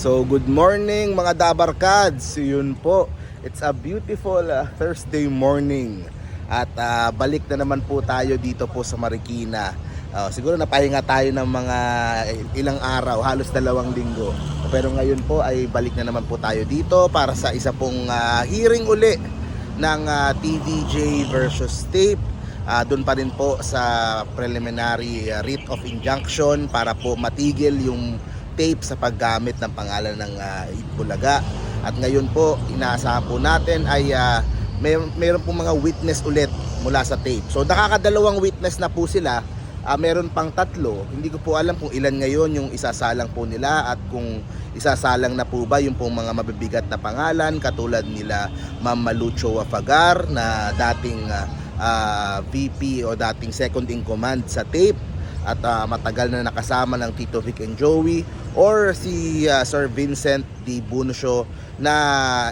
So good morning mga Dabarkads. Yun po. It's a beautiful uh, Thursday morning. At uh, balik na naman po tayo dito po sa Marikina. Uh, siguro napahinga tayo ng mga ilang araw, halos dalawang linggo. Pero ngayon po ay balik na naman po tayo dito para sa isa pong uh, hearing uli ng uh, TVJ versus tape. Uh, doon pa rin po sa preliminary uh, writ of injunction para po matigil yung tape sa paggamit ng pangalan ng uh, Itbulaga. At ngayon po, inaasahan po natin ay uh, may, mayroon po mga witness ulit mula sa tape. So nakakadalawang witness na po sila. Uh, meron pang tatlo. Hindi ko po alam kung ilan ngayon yung isasalang po nila at kung isasalang na po ba yung pong mga mabibigat na pangalan katulad nila Ma'am Malucho Wafagar na dating uh, uh, VP o dating second in command sa tape at uh, matagal na nakasama ng Tito Vic and Joey or si uh, Sir Vincent D. Buncio na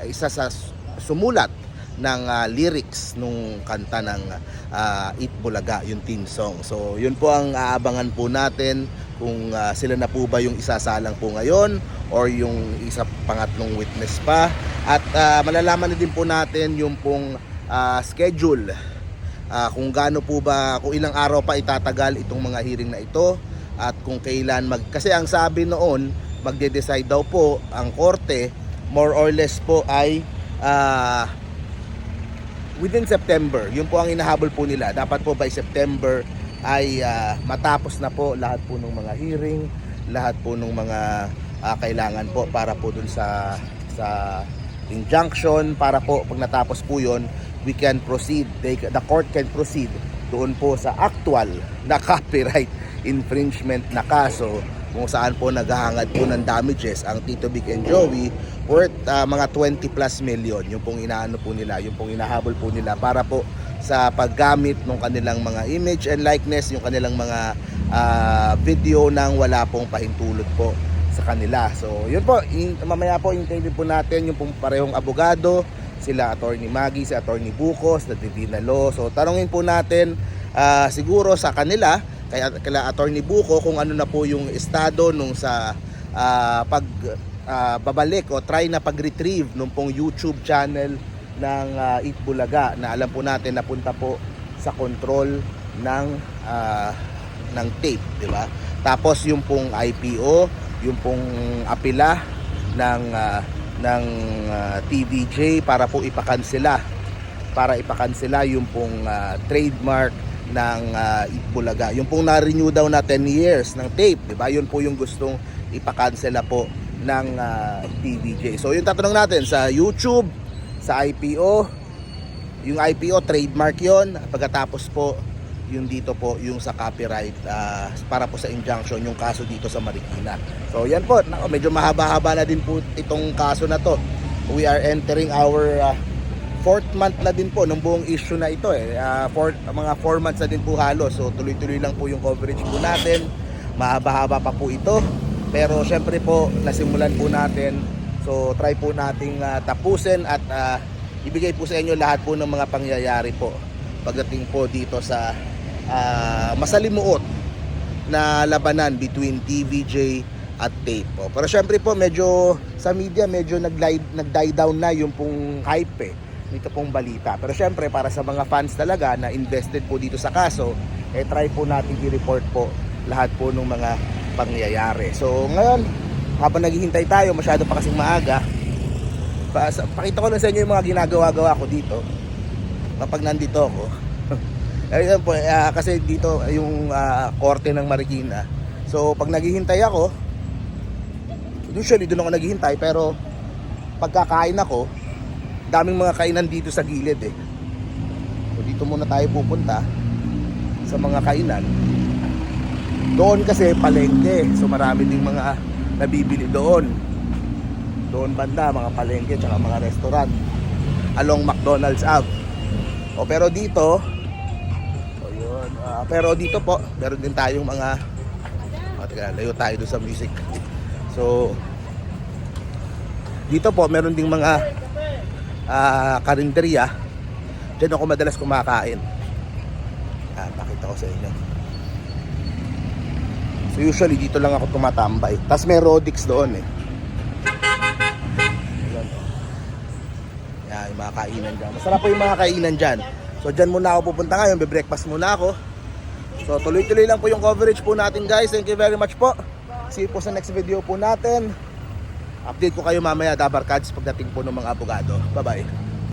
isa sa sumulat ng uh, lyrics nung kanta ng uh, It Bulaga, yung team song. So, yun po ang aabangan po natin kung uh, sila na po ba yung isasalang po ngayon or yung isa pangatlong witness pa. At uh, malalaman din po natin yung pong uh, schedule uh, kung gaano po ba, kung ilang araw pa itatagal itong mga hearing na ito at kung kailan mag... Kasi ang sabi noon, magde-decide daw po ang korte more or less po ay uh, within September. Yun po ang inahabol po nila. Dapat po by September ay uh, matapos na po lahat po ng mga hearing, lahat po ng mga uh, kailangan po para po dun sa sa injunction para po pag natapos po yon we can proceed. They, the court can proceed doon po sa actual na copyright infringement na kaso kung saan po naghahangad po ng damages ang Tito Vic and Joey worth uh, mga 20 plus million. Yung pong inaano po nila yung pong inahabol po nila para po sa paggamit ng kanilang mga image and likeness yung kanilang mga uh, video nang wala pong pahintulot po sa kanila. So, yun po, in, mamaya po hintayin po natin yung pong parehong abogado, sila Attorney Maggie, si Attorney Bucos, na Divina Law. So, tanungin po natin uh, siguro sa kanila, kaya kila Attorney Buco kung ano na po yung estado nung sa uh, pag uh, babalik o try na pag-retrieve nung pong YouTube channel ng uh, Itbulaga na alam po natin napunta po sa control ng uh, ng tape, di ba? Tapos yung pong IPO, yung pong apila ng uh, ng uh, TVJ para po ipakansela para ipakansela yung pong uh, trademark ng uh, Itbulaga. Yung pong na-renew daw na 10 years ng tape, 'di ba? Yun po yung gustong ipakansela po ng uh, TVJ. So yung tatanong natin sa YouTube, sa IPO, yung IPO trademark 'yon. Pagkatapos po yung dito po yung sa copyright uh, para po sa injunction yung kaso dito sa Marikina. So yan po, medyo mahaba-haba na din po itong kaso na to. We are entering our uh, fourth month na din po ng buong issue na ito eh. Uh, fourth, mga 4 months na din po halos. So tuloy-tuloy lang po yung coverage po natin. Mahaba-haba pa po ito. Pero syempre po nasimulan po natin. So try po nating uh, tapusin at uh, ibigay po sa inyo lahat po ng mga pangyayari po pagdating po dito sa uh, masalimuot na labanan between TVJ at tape po. Pero syempre po medyo sa media medyo nag-die nag down na yung pong hype eh dito pong balita. Pero syempre para sa mga fans talaga na invested po dito sa kaso, eh try po natin i-report po lahat po ng mga pangyayari. So ngayon, habang naghihintay tayo, masyado pa kasing maaga, pa, pakita ko lang sa inyo yung mga ginagawa-gawa ko dito kapag nandito ako. Ayun po, uh, kasi dito yung uh, korte ng Marikina. So pag naghihintay ako, usually doon ako naghihintay pero pagkakain ako, daming mga kainan dito sa gilid eh. So dito muna tayo pupunta sa mga kainan. Doon kasi palengke. So marami ding mga nabibili doon. Doon banda, mga palengke tsaka mga restaurant along McDonald's Ave. O pero dito, Uh, pero dito po, meron din tayong mga oh, teka, layo tayo doon sa music. So dito po, meron ding mga uh, karinderya. Diyan ako madalas kumakain. Ah, pakita ko sa inyo. So usually dito lang ako tumatambay. Tapos may Rodix doon eh. Yan, yung mga kainan dyan. Masarap po yung mga kainan dyan. So dyan muna ako pupunta ngayon, be-breakfast muna ako. So tuloy-tuloy lang po yung coverage po natin guys. Thank you very much po. See you po sa next video po natin. Update ko kayo mamaya, Dabarkads, pagdating po ng mga abogado. Bye-bye.